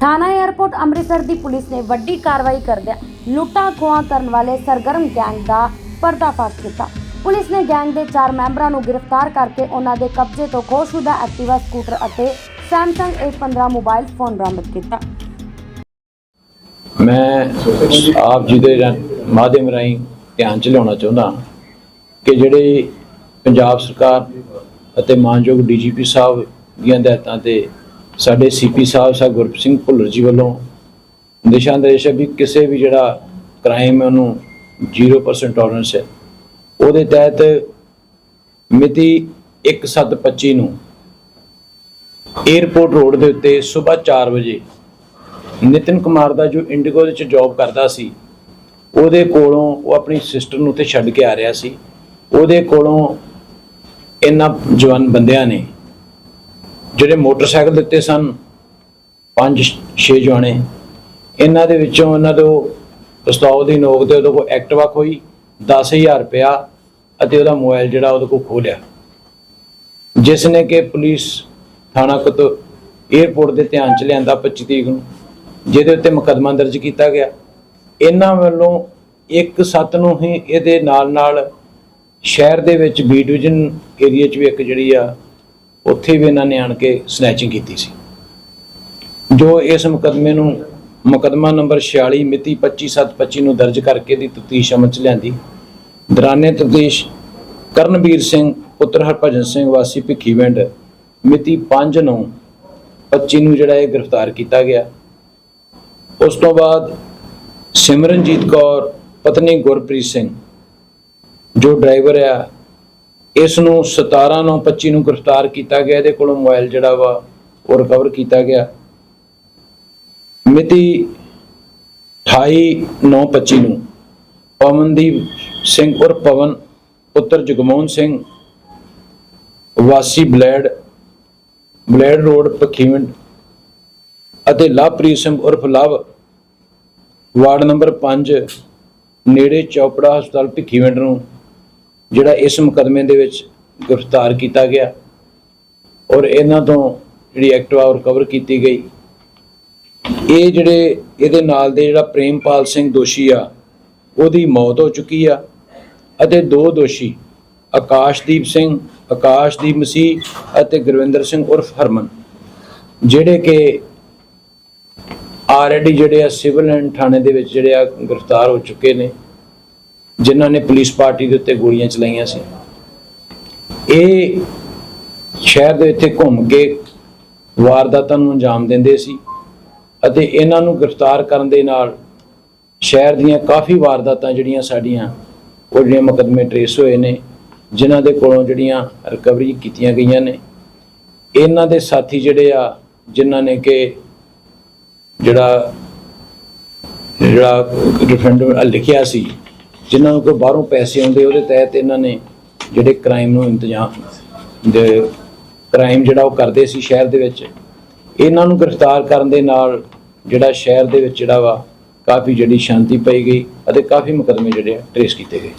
ਥਾਣਾ ਏਅਰਪੋਰਟ ਅੰਮ੍ਰਿਤਸਰ ਦੀ ਪੁਲਿਸ ਨੇ ਵੱਡੀ ਕਾਰਵਾਈ ਕਰਦਿਆਂ ਲੁੱਟਾਂ ਖੋਹਾਂ ਕਰਨ ਵਾਲੇ ਸਰਗਰਮ ਗੈਂਗ ਦਾ ਪਰਦਾਫਾਸ਼ ਕੀਤਾ। ਪੁਲਿਸ ਨੇ ਗੈਂਗ ਦੇ 4 ਮੈਂਬਰਾਂ ਨੂੰ ਗ੍ਰਿਫਤਾਰ ਕਰਕੇ ਉਹਨਾਂ ਦੇ ਕਬਜ਼ੇ ਤੋਂ ਖੋਸ਼ੁਦਾ ਐਕਟਿਵਾ, ਸਕੂਟਰ ਅਤੇ Samsung A15 ਮੋਬਾਈਲ ਫੋਨ ਬਰਾਮਦ ਕੀਤਾ। ਮੈਂ ਆਪ ਜੀ ਦੇ ਮਾਧਿਅਮ ਰਾਹੀਂ ਧਿਆਨ ਚ ਲਿਆਉਣਾ ਚਾਹੁੰਦਾ ਕਿ ਜਿਹੜੇ ਪੰਜਾਬ ਸਰਕਾਰ ਅਤੇ ਮਾਨਯੋਗ ਡੀਜੀਪੀ ਸਾਹਿਬ ਦੀਆਂ ਹਦਾਇਤਾਂ ਤੇ ਸਾਡੇ ਸੀਪੀ ਸਾਹਿਬ ਸਾਹਿਬ ਗੁਰਪ੍ਰੀਤ ਸਿੰਘ ਭੁੱਲਰ ਜੀ ਵੱਲੋਂ ਦਿਸ਼ਾ ਨਿਰਦੇਸ਼ ਹੈ ਵੀ ਕਿਸੇ ਵੀ ਜਿਹੜਾ ਕ੍ਰਾਈਮ ਹੈ ਉਹਨੂੰ 0% ਟੋਲਰੈਂਸ ਹੈ। ਉਹਦੇ ਤਹਿਤ ਮਿਤੀ 1725 ਨੂੰ 에ਅਰਪੋਰਟ ਰੋਡ ਦੇ ਉੱਤੇ ਸਵੇਰ 4 ਵਜੇ ਨਿਤਿਨ ਕੁਮਾਰ ਦਾ ਜੋ ਇੰਡੀਗੋ ਵਿੱਚ ਜੌਬ ਕਰਦਾ ਸੀ, ਉਹਦੇ ਕੋਲੋਂ ਉਹ ਆਪਣੀ ਸਿਸਟਰ ਨੂੰ ਤੇ ਛੱਡ ਕੇ ਆ ਰਿਹਾ ਸੀ। ਉਹਦੇ ਕੋਲੋਂ ਇਹਨਾਂ ਜਵਾਨ ਬੰਦਿਆਂ ਨੇ ਜਿਹੜੇ ਮੋਟਰਸਾਈਕਲ ਦਿੱਤੇ ਸਨ, ਪੰਜ ਛੇ ਜਵਾਨੇ ਇਹਨਾਂ ਦੇ ਵਿੱਚੋਂ ਇਹਨਾਂ ਤੋਂ ਪਿਸਤੌਲ ਦੀ ਨੋਕ ਤੇ ਉਹਦੇ ਕੋਲ ਐਕਟਿਵਾ ਖੋਈ 10000 ਰੁਪਇਆ ਅਤੇ ਉਹਦਾ ਮੋਬਾਈਲ ਜਿਹੜਾ ਉਹਦੇ ਕੋਲ ਖੋਹ ਜਿਸ ਨੇ ਕਿ ਪੁਲਿਸ ਥਾਣਾ ਕੁਤ 에ਅਰਪੋਰਟ ਦੇ ਧਿਆਨ ਚ ਲਿਆਂਦਾ 25 ਤਰੀਕ ਨੂੰ, ਜਿਹਦੇ ਉੱਤੇ ਮੁਕੱਦਮਾ ਦਰਜ ਕੀਤਾ ਗਿਆ। ਇਹਨਾਂ ਵੱਲੋਂ ਇੱਕ ਸੱਤ ਨੂੰ ਹੀ ਇਹਦੇ ਨਾਲ ਨਾਲ ਸ਼ਹਿਰ ਦੇ ਵਿੱਚ ਬੀ ਡਿਵੀਜ਼ਨ ਏਰੀਆ 'ਚ ਵੀ ਇੱਕ ਜਿਹੜੀ ਆ ਉੱਥੇ ਵੀ ਇਹਨਾਂ ਨੇ ਆਣ ਕੇ ਸਨੈਚਿੰਗ ਕੀਤੀ ਸੀ। ਜੋ ਇਸ ਮੁਕੱਦਮੇ ਨੂੰ, ਮੁਕੱਦਮਾ ਨੰਬਰ 46 ਮਿਤੀ 25725 ਨੂੰ ਦਰਜ ਕਰਕੇ ਦੀ ਤਫਤੀਸ਼ ਅਮਲ 'ਚ ਲਿਆਂਦੀ। ਦੌਰਾਨੇ ਤਫਤੀਸ਼ ਕਰਨਵੀਰ ਸਿੰਘ, ਪੁੱਤਰ ਹਰਭਜਨ ਸਿੰਘ, ਵਾਸੀ ਭਿੱਖੀਵਿੰਡ ਮਿਤੀ 5 ਨੂੰ 25 ਨੂੰ ਜਿਹੜਾ ਇਹ ਗ੍ਰਿਫਤਾਰ ਕੀਤਾ ਗਿਆ। ਉਸ ਤੋਂ ਬਾਅਦ ਸਿਮਰਨਜੀਤ ਕੌਰ, ਪਤਨੀ ਗੁਰਪ੍ਰੀਤ ਸਿੰਘ, ਜੋ ਡਰਾਈਵਰ ਆ ਇਸ ਨੂੰ 17 ਨੂੰ 25 ਨੂੰ ਗ੍ਰਿਫਤਾਰ ਕੀਤਾ ਗਿਆ, ਇਹਦੇ ਕੋਲੋਂ ਮੋਬਾਈਲ ਜਿਹੜਾ ਵਾ ਉਹ ਰਿਕਵਰ ਕੀਤਾ ਗਿਆ। ਮਿਤੀ 28 9 25 ਨੂੰ ਪਵਨਦੀਪ ਸਿੰਘ ਉਰਫ ਪਵਨ, ਪੁੱਤਰ ਜਗਮੋਹਨ ਸਿੰਘ, ਵਾਸੀ ਬਲੈਡ ਬਲੈਡ ਰੋਡ, ਪਖੀਵਿੰਡ ਅਤੇ ਲਵਪ੍ਰੀਤ ਸਿੰਘ ਉਰਫ ਲਵ, ਵਾਰਡ ਨੰਬਰ 5 ਨੇੜੇ ਚੌਪੜਾ ਹਸਪਤਾਲ, ਭਿੱਖੀਵਿੰਡ ਨੂੰ ਜਿਹੜਾ ਇਸ ਮੁਕਦਮੇ ਦੇ ਵਿੱਚ ਗ੍ਰਿਫਤਾਰ ਕੀਤਾ ਗਿਆ ਔਰ ਇਹਨਾਂ ਤੋਂ ਜਿਹੜੀ ਐਕਟਿਵਾ ਰਿਕਵਰ ਕੀਤੀ ਗਈ। ਇਹ ਜਿਹੜੇ ਇਹਦੇ ਨਾਲ ਦੇ ਜਿਹੜਾ ਪ੍ਰੇਮਪਾਲ ਸਿੰਘ ਦੋਸ਼ੀ ਆ, ਉਹਦੀ ਮੌਤ ਹੋ ਚੁੱਕੀ ਆ ਅਤੇ ਦੋ ਦੋਸ਼ੀ, ਆਕਾਸ਼ਦੀਪ ਸਿੰਘ, ਆਕਾਸ਼ਦੀਪ ਮਸੀਹ ਅਤੇ ਗੁਰਵਿੰਦਰ ਸਿੰਘ ਉਰਫ ਹਰਮਨ, ਜਿਹੜੇ ਕਿ ਆਲਰੇਡੀ ਜਿਹੜੇ ਆ ਸਿਵਲ ਐਂਡ ਥਾਣੇ ਦੇ ਵਿੱਚ ਜਿਹੜੇ ਆ ਗ੍ਰਿਫਤਾਰ ਹੋ ਚੁੱਕੇ ਨੇ। ਜਿਨ੍ਹਾਂ ਨੇ ਪੁਲਿਸ ਪਾਰਟੀ ਦੇ ਉੱਤੇ ਗੋਲੀਆਂ ਚਲਾਈਆਂ ਸੀ। ਇਹ ਸ਼ਹਿਰ ਦੇ ਇੱਥੇ ਘੁੰਮ ਕੇ ਵਾਰਦਾਤਾਂ ਨੂੰ ਅੰਜਾਮ ਦਿੰਦੇ ਸੀ ਅਤੇ ਇਹਨਾਂ ਨੂੰ ਗ੍ਰਿਫਤਾਰ ਕਰਨ ਦੇ ਨਾਲ ਸ਼ਹਿਰ ਦੀਆਂ ਕਾਫੀ ਵਾਰਦਾਤਾਂ ਜਿਹੜੀਆਂ ਸਾਡੀਆਂ, ਉਹ ਜਿਹੜੀਆਂ ਮੁਕੱਦਮੇ ਟਰੇਸ ਹੋਏ ਨੇ, ਜਿਨ੍ਹਾਂ ਦੇ ਕੋਲੋਂ ਜਿਹੜੀਆਂ ਰਿਕਵਰੀ ਕੀਤੀਆਂ ਗਈਆਂ ਨੇ। ਇਹਨਾਂ ਦੇ ਸਾਥੀ ਜਿਹੜੇ ਆ, ਜਿਨ੍ਹਾਂ ਨੇ ਕਿ ਜਿਹੜਾ ਜਿਹੜਾ ਰਿਫਰੈਂਡਮ ਲਿਖਿਆ ਸੀ ਜਿਨ੍ਹਾਂ ਨੂੰ ਕੋਈ ਬਾਹਰੋਂ ਪੈਸੇ ਆਉਂਦੇ, ਉਹਦੇ ਤਹਿਤ ਇਹਨਾਂ ਨੇ ਜਿਹੜੇ ਕ੍ਰਾਈਮ ਨੂੰ ਇੰਤਜ਼ਾਮ ਦੇ ਕ੍ਰਾਈਮ ਜਿਹੜਾ ਉਹ ਕਰਦੇ ਸੀ ਸ਼ਹਿਰ ਦੇ ਵਿੱਚ, ਇਹਨਾਂ ਨੂੰ ਗ੍ਰਿਫਤਾਰ ਕਰਨ ਦੇ ਨਾਲ ਜਿਹੜਾ ਸ਼ਹਿਰ ਦੇ ਵਿੱਚ ਜਿਹੜਾ ਵਾ, ਕਾਫੀ ਜਿਹੜੀ ਸ਼ਾਂਤੀ ਪਈ ਗਈ ਅਤੇ ਕਾਫੀ ਮੁਕੱਦਮੇ ਜਿਹੜੇ ਆ ਟਰੇਸ ਕੀਤੇ ਗਏ।